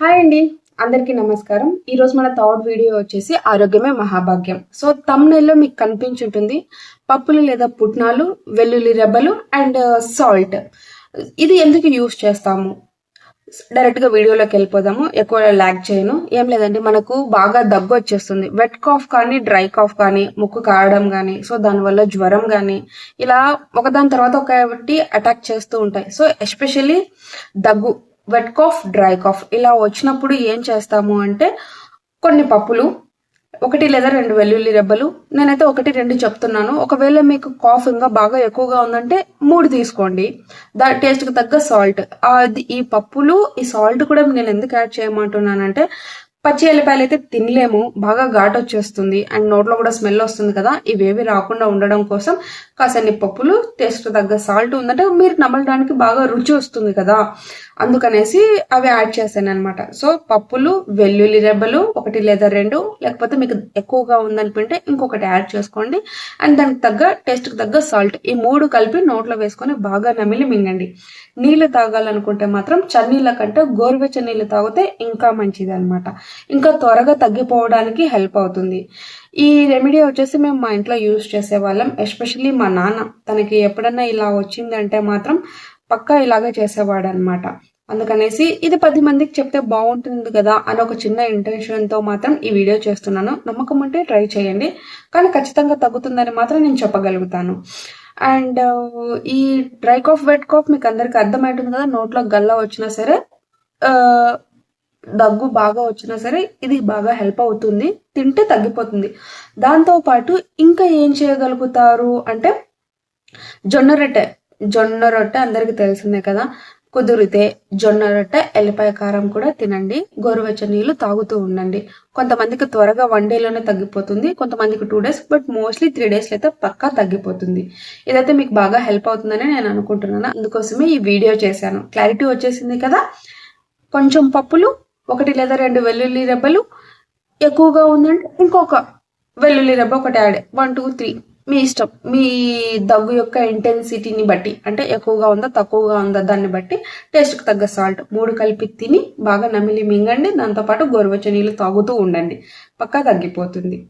Hi అండి. అందరికీ నమస్కారం. ఈరోజు మన థర్డ్ వీడియో వచ్చేసి ఆరోగ్యమే మహాభాగ్యం. సో తమ్నెల్లో మీకు కనిపించుంటుంది పప్పులు లేదా పుట్నాలు వెల్లుల్లి రెబ్బలు అండ్ uh, సాల్ట్ ఇది ఎందుకు యూస్ చేస్తాము? డైరెక్ట్గా వీడియోలోకి వెళ్ళిపోదాము. ఎక్కువ ల్యాక్ చేయను. ఏం లేదండి మనకు బాగా దగ్గు వచ్చేస్తుంది. వెట్ కాఫ్ కానీ డ్రై కాఫ్ కానీ ముక్కు కారడం కానీ సో దానివల్ల జ్వరం కానీ ఇలా ఒకదాని తర్వాత ఒకటి అటాక్ చేస్తూ ఉంటాయి. సో ఎస్పెషల్లీ దగ్గు. వెట్ కాఫ్ డ్రై కాఫ్ ఇలా వచ్చినప్పుడు ఏం చేస్తాము అంటే కొన్ని పప్పులు ఒకటి లేదా రెండు వెల్లుల్లి రెబ్బలు నేనైతే ఒకటి రెండు చెప్తున్నాను. ఒకవేళ మీకు కాఫ్ ఇంకా బాగా ఎక్కువగా ఉందంటే మూడు తీసుకోండి. దా టేస్ట్కి తగ్గ సాల్ట్ అది ఈ పప్పులు ఈ సాల్ట్ కూడా నేను ఎందుకు యాడ్ చేయమంటున్నానంటే పచ్చి ఎల్లిపాయలు అయితే తినలేము బాగా ఘాట్ వచ్చేస్తుంది. అండ్ నోట్లో కూడా స్మెల్ వస్తుంది కదా ఇవేవి రాకుండా ఉండడం కోసం కాసన్ని పప్పులు టేస్ట్ తగ్గ సాల్ట్ ఉందంటే మీరు నమలడానికి బాగా రుచి వస్తుంది కదా. అందుకనేసి అవి యాడ్ చేశాను అనమాట సో పప్పులు వెల్లుల్లి రెబ్బలు ఒకటి లేదా రెండు లేకపోతే మీకు ఎక్కువగా ఉందనుకుంటే ఇంకొకటి యాడ్ చేసుకోండి. అండ్ దానికి తగ్గ టేస్ట్కి తగ్గ సాల్ట్ ఈ మూడు కలిపి నోట్లో వేసుకొని బాగా నమిలి మింగండి. నీళ్ళు తాగాలనుకుంటే మాత్రం చన్నీళ్ళ కంటే గోరువెచ్చ నీళ్ళు తాగితే ఇంకా మంచిది అనమాట ఇంకా త్వరగా తగ్గిపోవడానికి హెల్ప్ అవుతుంది. ఈ రెమెడీ వచ్చేసి మేము మా ఇంట్లో యూజ్ చేసేవాళ్ళం ఎస్పెషల్లీ మా నాన్న. తనకి ఎప్పుడన్నా ఇలా వచ్చిందంటే మాత్రం పక్కా ఇలాగే చేసేవాడు అనమాట అందుకనేసి ఇది పది మందికి చెప్తే బాగుంటుంది కదా అని ఒక చిన్న ఇంటెన్షన్తో మాత్రం ఈ వీడియో చేస్తున్నాను. నమ్మకం ఉంటే ట్రై చేయండి. కానీ ఖచ్చితంగా తగ్గుతుందని మాత్రం నేను చెప్పగలుగుతాను. అండ్ uh, ఈ డ్రై కాఫ్ వెట్ కాఫ్ మీకు అందరికి అర్థమవుతుంది కదా నోట్లో గల్లా వచ్చినా సరే uh, దగ్గు బాగా వచ్చినా సరే ఇది బాగా హెల్ప్ అవుతుంది తింటే తగ్గిపోతుంది. దాంతో పాటు ఇంకా ఏం చేయగలుగుతారు అంటే జొన్న రొట్టె. జొన్న రొట్టె అందరికి తెలిసిందే కదా. కుదిరితే జొన్న రొట్టె ఎల్లిపాయ కారం కూడా తినండి. గోరువెచ్చ నీళ్ళు తాగుతూ ఉండండి. కొంతమందికి త్వరగా వన్ డేలోనే తగ్గిపోతుంది కొంతమందికి two days but mostly three days అయితే పక్కా తగ్గిపోతుంది. ఇదైతే మీకు బాగా హెల్ప్ అవుతుందని నేను అనుకుంటున్నాను. అందుకోసమే ఈ వీడియో చేశాను. క్లారిటీ వచ్చేసింది కదా. కొంచెం పప్పులు ఒకటి లేదా రెండు వెల్లుల్లి రెబ్బలు ఎక్కువగా ఉందంటే ఇంకొక వెల్లుల్లి రెబ్బ ఒకటి యాడ్. వన్ టూ త్రీ మీ ఇష్టం. మీ దగ్గు యొక్క ఇంటెన్సిటీని బట్టి అంటే ఎక్కువగా ఉందా తక్కువగా ఉందా దాన్ని బట్టి టేస్ట్కి తగ్గ సాల్ట్ మూడు కలిపి తిని బాగా నమిలి మింగండి దాంతోపాటు గోరువెచ్చ నీళ్ళు తాగుతూ ఉండండి. పక్కా తగ్గిపోతుంది.